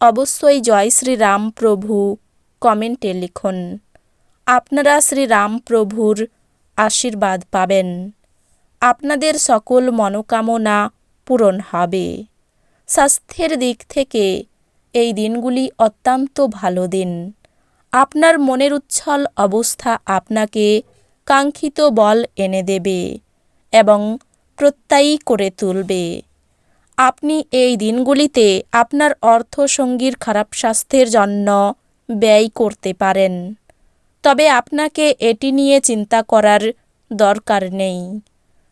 অবশ্যই জয় শ্রীরাম প্রভু কমেন্টে লিখুন। আপনারা শ্রীরামপ্রভুর আশীর্বাদ পাবেন। আপনাদের সকল মনোকামনা পূরণ হবে। স্বাস্থ্যের দিক থেকে এই দিনগুলি অত্যন্ত ভালো দিন। আপনার মনের উচ্ছল অবস্থা আপনাকে কাঙ্ক্ষিত বল এনে দেবে এবং প্রত্যয়ী করে তুলবে। আপনি এই দিনগুলিতে আপনার অর্থসঙ্গীর খারাপ স্বাস্থ্যের জন্য ব্যয় করতে পারেন। তবে আপনাকে এটি নিয়ে চিন্তা করার দরকার নেই।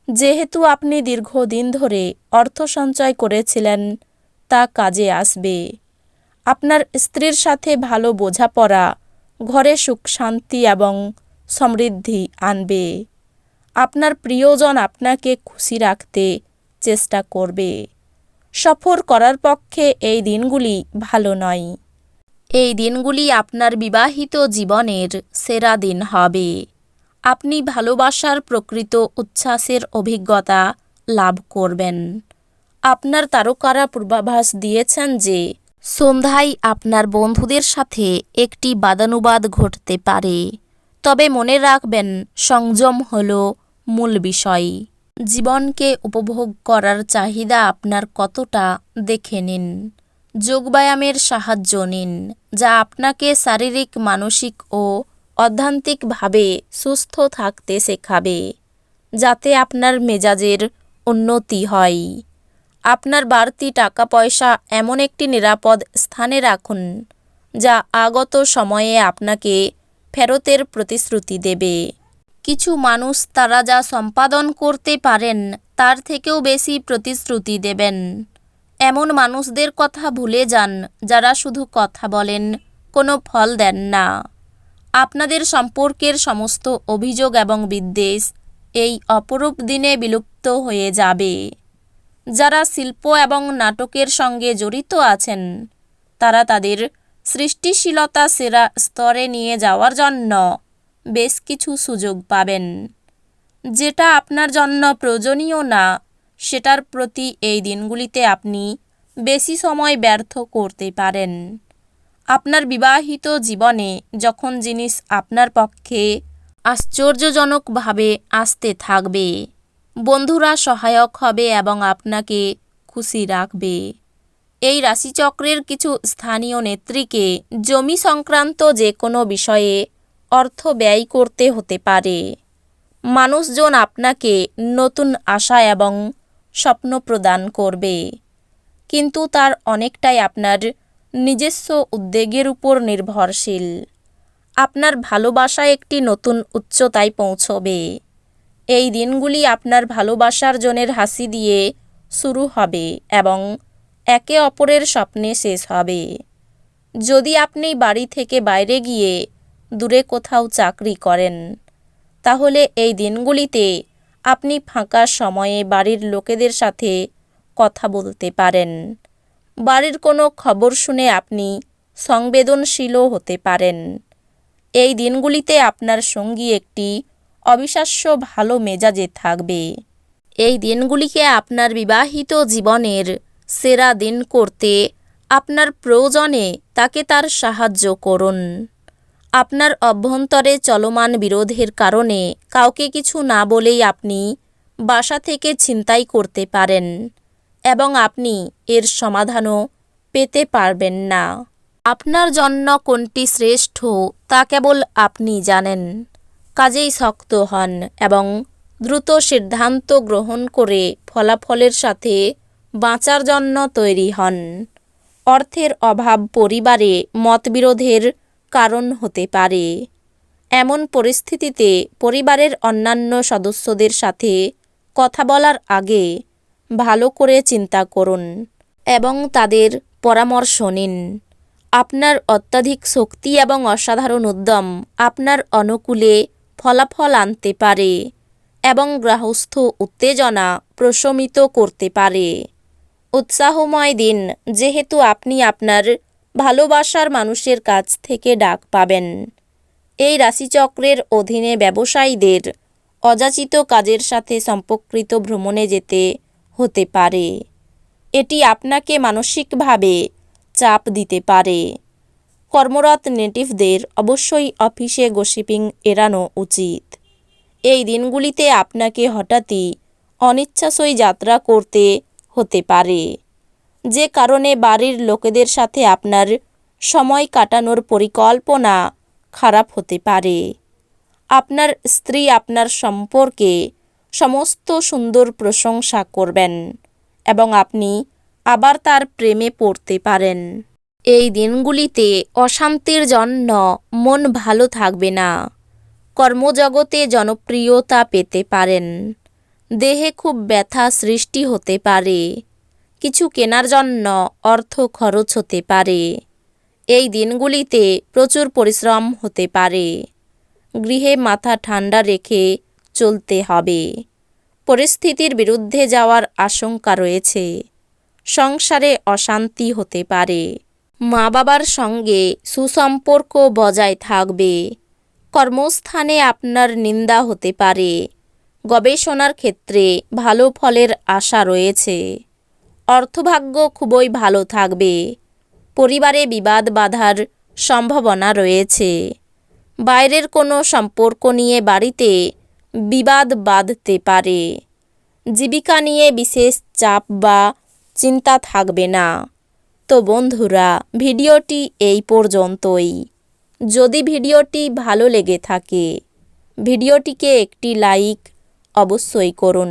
যেহেতু আপনি দীর্ঘদিন ধরে অর্থ সঞ্চয় করেছিলেন, তা কাজে আসবে। আপনার স্ত্রীর সাথে ভালো বোঝাপড়া, ঘরে সুখ, শান্তি এবং সমৃদ্ধি আনবে। আপনার প্রিয়জন আপনাকে খুশি রাখতে চেষ্টা করবে। সফর করার পক্ষে এই দিনগুলি ভালো নয়। এই দিনগুলি আপনার বিবাহিত জীবনের সেরা দিন হবে। আপনি ভালোবাসার প্রকৃত উচ্ছ্বাসের অভিজ্ঞতা লাভ করবেন। আপনার তারকারা পূর্বাভাস দিয়েছেন যে, সন্ধ্যায় আপনার বন্ধুদের সাথে একটি বাদানুবাদ ঘটতে পারে। তবে মনে রাখবেন, সংযম হল মূল বিষয়। জীবনকে উপভোগ করার চাহিদা আপনার কতটা দেখে নিন। যোগব্যায়ামের সাহায্য নিন, যা আপনাকে শারীরিক, মানসিক ও অধ্যান্তিকভাবে সুস্থ থাকতে শেখাবে, যাতে আপনার মেজাজের উন্নতি হয়। আপনার বাড়তি টাকা পয়সা এমন একটি নিরাপদ স্থানে রাখুন, যা আগত সময়ে আপনাকে ফেরতের প্রতিশ্রুতি দেবে। কিছু মানুষ তারা যা সম্পাদন করতে পারেন, তার থেকেও বেশি প্রতিশ্রুতি দেবেন। এমন মানুষদের কথা ভুলে যান, যারা শুধু কথা বলেন, কোনো ফল দেন না। আপনাদের সম্পর্কের সমস্ত অভিযোগ এবং বিদ্বেষ এই অপরূপ দিনে বিলুপ্ত হয়ে যাবে। যারা শিল্প এবং নাটকের সঙ্গে জড়িত আছেন, তারা তাদের সৃষ্টিশীলতা সেরা স্তরে নিয়ে যাওয়ার জন্য বেশ কিছু সুযোগ পাবেন। যেটা আপনার জন্য প্রয়োজনীয় না, সেটার প্রতি এই দিনগুলিতে আপনি বেশি সময় ব্যর্থ করতে পারেন। আপনার বিবাহিত জীবনে যখন জিনিস আপনার পক্ষে আশ্চর্যজনকভাবে আসতে থাকবে, বন্ধুরা সহায়ক হবে এবং আপনাকে খুশি রাখবে। এই রাশিচক্রের কিছু স্থানীয় নেত্রীকে জমি সংক্রান্ত যে কোনো বিষয়ে অর্থ ব্যয় করতে হতে পারে। মানুষজন আপনাকে নতুন আশা এবং স্বপ্ন প্রদান করবে। কিন্তু তার অনেকটাই আপনার নিজস্ব উদ্বেগের উপর নির্ভরশীল। আপনার ভালোবাসা একটি নতুন উচ্চতায় পৌঁছবে। এই দিনগুলি আপনার ভালোবাসার জনের হাসি দিয়ে শুরু হবে এবং একে অপরের স্বপ্নে শেষ হবে। যদি আপনি বাড়ি থেকে বাইরে গিয়ে দূরে কোথাও চাকরি করেন। তাহলে এই দিনগুলিতে আপনি ফাঁকা সময়ে বাড়ির লোকেদের সাথে কথা বলতে পারেন। বাড়ির কোনো খবর শুনে আপনি সংবেদনশীলও হতে পারেন। এই দিনগুলিতে আপনার সঙ্গী একটি অবিশ্বাস্য ভালো মেজাজে থাকবে। এই দিনগুলিকে আপনার বিবাহিত জীবনের সেরা দিন করতে আপনার প্রয়োজনে তাকে তার সাহায্য করুন। আপনার অভ্যন্তরে চলমান বিরোধের কারণে কাউকে কিছু না বলেই আপনি বাসা থেকে ছিনতাই করতে পারেন এবং আপনি এর সমাধানও পেতে পারবেন না। আপনার জন্য কোনটি শ্রেষ্ঠ তা কেবল আপনি জানেন। কাজেই শক্ত হন এবং দ্রুত সিদ্ধান্ত গ্রহণ করে ফলাফলের সাথে বাঁচার জন্য তৈরি হন। অর্থের অভাব পরিবারে মতবিরোধের কারণ হতে পারে। এমন পরিস্থিতিতে পরিবারের অন্যান্য সদস্যদের সাথে কথা বলার আগে ভালো করে চিন্তা করুন এবং তাদের পরামর্শ নিন। আপনার অত্যাধিক শক্তি এবং অসাধারণ উদ্যম আপনার অনুকূলে ফলাফল আনতে পারে এবং গ্রাহস্থ উত্তেজনা প্রশমিত করতে পারে। উৎসাহময় দিন যেহেতু আপনি আপনার ভালোবাসার মানুষের কাছ থেকে ডাক পাবেন। এই রাশিচক্রের অধীনে ব্যবসায়ীদের অযাচিত কাজের সাথে সম্পর্কিত ভ্রমণে যেতে হতে পারে। এটি আপনাকে মানসিকভাবে চাপ দিতে পারে। কর্মরত নেটিভদের অবশ্যই অফিসে গসিপিং এড়ানো উচিত। এই দিনগুলিতে আপনাকে হঠাৎই অনিচ্ছাসই যাত্রা করতে হতে পারে। যে কারণে বাড়ির লোকেদের সাথে আপনার সময় কাটানোর পরিকল্পনা খারাপ হতে পারে। আপনার স্ত্রী আপনার সম্পর্কে সমস্ত সুন্দর প্রশংসা করবেন এবং আপনি আবার তার প্রেমে পড়তে পারেন। এই দিনগুলিতে অশান্তির জন্য মন ভালো থাকবে না। কর্মজগতে জনপ্রিয়তা পেতে পারেন। দেহে খুব ব্যথা সৃষ্টি হতে পারে। কিছু কেনার জন্য অর্থ খরচ হতে পারে। এই দিনগুলিতে প্রচুর পরিশ্রম হতে পারে। গৃহে মাথা ঠান্ডা রেখে চলতে হবে। পরিস্থিতির বিরুদ্ধে যাওয়ার আশঙ্কা রয়েছে। সংসারে অশান্তি হতে পারে। মা বাবার সঙ্গে সুসম্পর্ক বজায় থাকবে। কর্মস্থানে আপনার নিন্দা হতে পারে। গবেষণার ক্ষেত্রে ভালো ফলের আশা রয়েছে। অর্থভাগ্য খুবই ভালো থাকবে। পরিবারে বিবাদ বাধার সম্ভাবনা রয়েছে। বাইরের কোনো সম্পর্ক নিয়ে বাড়িতে বিবাদ বাঁধতে পারে। জীবিকা নিয়ে বিশেষ চাপ বা চিন্তা থাকবে না। তো বন্ধুরা, ভিডিওটি এই পর্যন্তই। যদি ভিডিওটি ভালো লেগে থাকে, ভিডিওটিকে একটি লাইক অবশ্যই করুন।